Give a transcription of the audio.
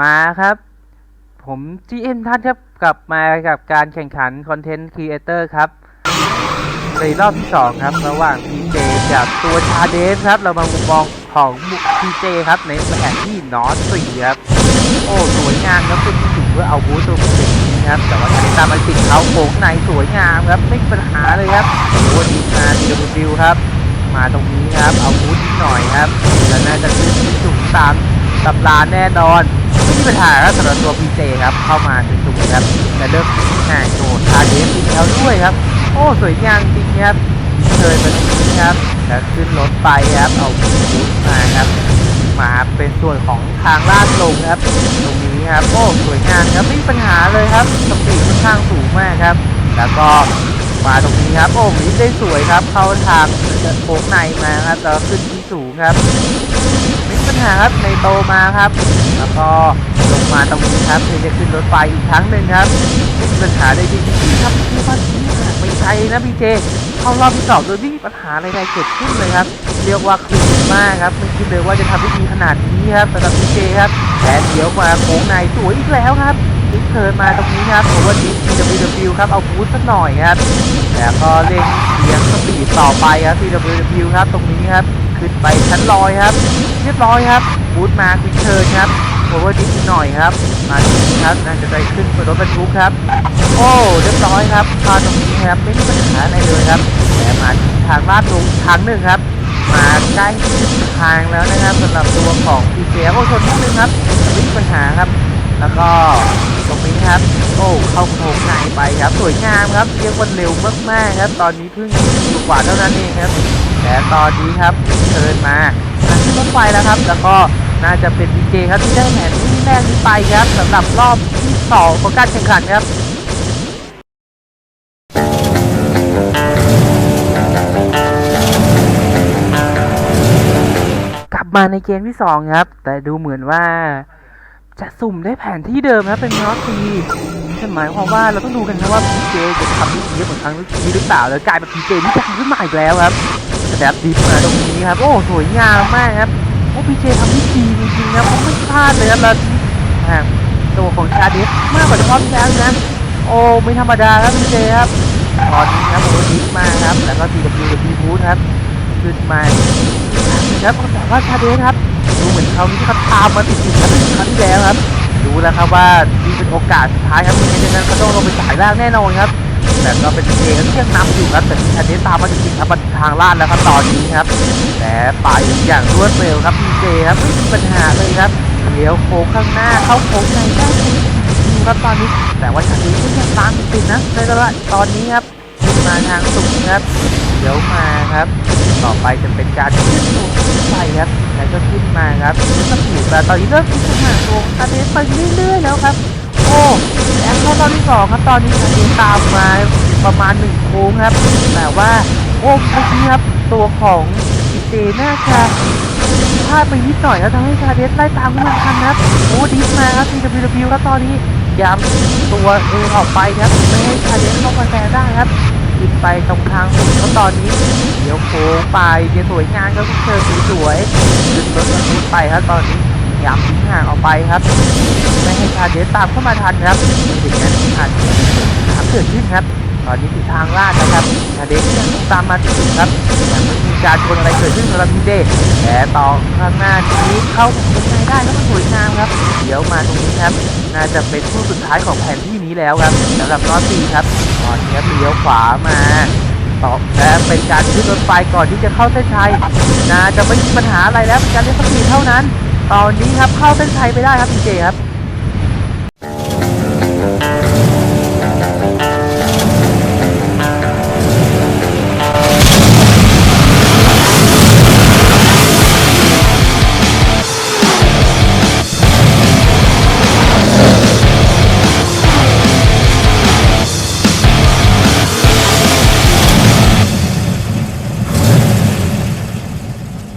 มาครับ ผม GN ท่านครับกลับมากับการแข่งขันคอนเทนต์ครีเอเตอร์ครับในรอบที่ 2 ครับ ระหว่าง PJ กับตัวชาเดฟครับ เรามามุมมองของ PJ ครับในแผนที่นอตสี่ครับ โอ้ สวยงามครับคุณถึงเพื่อเอาบูสตัวเก่งครับแต่ว่าชาเดฟตามมาติดเขาโค้งในสวยงามครับ ไม่มีปัญหาเลยครับโอ้ดีมาดีดบิวครับ มาตรงนี้ครับ เอาบูสนิดหน่อยครับแล้วน่าจะขึ้นที่สูงตามตำราแน่นอน ปัญหาครับสำหรับตัว PJ ครับ เข้ามาถึงตรงครับแต่เริ่มห่างโดดชาเดฟอีกแล้วด้วยครับ โอ้ สวยงามจริงครับเชิญมาตรงนี้ครับแล้วขึ้นรถไปครับ เอาบูสมาครับ มาเป็นส่วนของทางลาดลงครับ ตรงนี้ครับ โอ้ สวยงามครับ ไม่มีปัญหาเลยครับสปีดค่อนข้างสูงมากครับ แล้วก็มาตรงนี้ครับ โอ้มิดได้สวยครับ เข้าทางโค้งในมาครับแล้วขึ้นที่สูงครับไม่มีปัญหาครับในโตมาครับ แล้วก็ ลงมาตรงนี้ครับเพื่อจะขึ้นรถไฟอีกครั้งหนึ่งครับมีปัญหาใดๆจริงๆครับที่ว่าที่ห่างไม่ไกลนะพี่เจเข้ารอบที่สองโดยไม่มีปัญหาใดๆเกิดขึ้นเลยครับ เรียกว่าคลีนมากครับไม่คิดเลยว่าจะทำได้ดีขนาดนี้ครับสำหรับพี่เจครับแต่เดี๋ยวมาโค้งในสวยอีกแล้วครับลิเทิร์นมาตรงนี้ครับผมว่าดิส TWW ครับเอาบูสสักหน่อยครับแล้วก็เร่งเลี้ยงสปีดต่อไปครับ TWW ครับตรงนี้ครับขึ้นไปชั้นลอยครับ เรียบร้อยครับบูทมาลิเทิร์นครับ โอเวอร์ดิสหน่อยครับ มาตรงนี้ครับน่าจะได้ขึ้นบนรถบรรทุกครับ โอ้เรียบร้อยครับพาตรงนี้ครับไม่มีปัญหาอะไรเลยครับแต่มาถึงทางลาดลงทางหนึ่งครับ มาใกล้ทางแล้วนะครับสำหรับตัวของพีเจโอ้ชนนิดนึงครับไม่มีปัญหาครับ แล้วก็ตรงนี้ครับ โอ้เข้าโค้งในไปครับ สวยงามครับเรียกว่าเร็วมากๆครับ ตอนนี้เพิ่งอยู่กว่าเท่านั้นเองครับ แต่ตอนนี้ครับเชิญมา มาขึ้นรถไฟแล้วครับ แล้วก็น่าจะเป็นพีเจครับที่ได้แผนที่แรกนี้ไปครับสำหรับรอบที่สองของการแข่งขันครับกลับมาในเกมที่สองครับ แต่ดูเหมือนว่าจะสุ่มได้แผนที่เดิมครับเป็นนอตซีนั่นหมายความว่าเราต้องดูกันครับว่าพีเจจะทำได้ดีเหมือนครั้งนี้หรือเปล่า แล้วกลายเป็นพีเจที่จะขึ้นมาอีกแล้วครับ แบบดิฟมาตรงนี้ครับ โอ้สวยงามมากครับโอ้พีเจทำได้ดีจริงๆนะผมไม่พลาดเลยครับแล้วตัวของชาเดฟมากกว่ารอบที่แล้วนะโอ้ไม่ธรรมดาครับพีเจครับตอนนี้ครับโอ้ดิฟมาครับ แล้วก็ TWW Boost ครับขึ้นมาครับแต่ว่าชาเดฟครับดูเหมือนเขานี่เขาตามมาติดๆครับครั้งที่แล้วครับ ดูแล้วครับว่านี่เป็นโอกาสสุดท้ายครับไม่งั้นนั้นเขาต้องลงไปสายล่างแน่นอนครับ แต่ก็เป็นเกมที่ยังนำอยู่ครับแต่ทันเดตามมาติดๆครับมาทางลาดแล้วครับตอนนี้ครับแต่ไปอย่างรวดเร็วครับพีเจครับไม่มีปัญหาเลยครับเลี้ยวโค้งข้างหน้าเข้าโค้งในได้ดูครับตอนนี้ แต่ว่าชันเดก็ยังตามติดนะในระดับตอนนี้ครับขึ้นมาทางสูงครับเดี๋ยวมาครับ ต่อไปจะเป็นการขึ้นลงไปครับแล้วก็ขึ้นมาครับสปีดแต่ตอนนี้เริ่มขึ้นมาลงอาเดนไปเรื่อยๆแล้วครับ โอ้แอนเข้ารอบที่สองครับตอนนี้อาเดนตามมาประมาณหนึ่งโค้งครับ แต่ว่าโอ้เมื่อกี้ครับตัวของอีเจน่าจะพลาดไปนิดหน่อยแล้วทำให้ชาเดสไล่ตามขึ้นมาทันครับโอ้ดิฟมาครับ TWW ครับตอนนี้ย้ำตัวเองออกไปครับไม่ให้ชาเดสเข้ามาแซงได้ครับติดไปตรงทางสุดเขาตอนนี้เดี๋ยวโค้งไปเดี๋ยวสวยงามครับเชิญสวยๆขึ้นรถไปครับตอนนี้พยายามทิ้ง ห่างออกไปครับ ไม่ให้ชาเดสตามเข้ามาทันครับถึงนั้นอาจจะมีปัญหาเกิดขึ้นครับ ตอนนี้ถึงทางลาดนะครับชาเดสยังตามมาติดครับยังไม่มีการชนอะไรเกิดขึ้นสำหรับพีเดแต่ต่อข้างหน้านี้เข้าเป็นไงได้ครับมันสวยงามครับเดี๋ยวมาตรงนี้ครับ น่าจะเป็นคู่สุดท้ายของแผนที่นี้แล้วครับสำหรับนอตตีครับตอนนี้เลี้ยวขวามาต่อและเป็นการขึ้นรถไฟก่อนที่จะเข้าเส้นชัยน่าจะไม่มีปัญหาอะไรแล้วเป็นการเล่นสปีดเท่านั้น ตอนนี้ครับเข้าเส้นชัยไปได้ครับพีเจครับ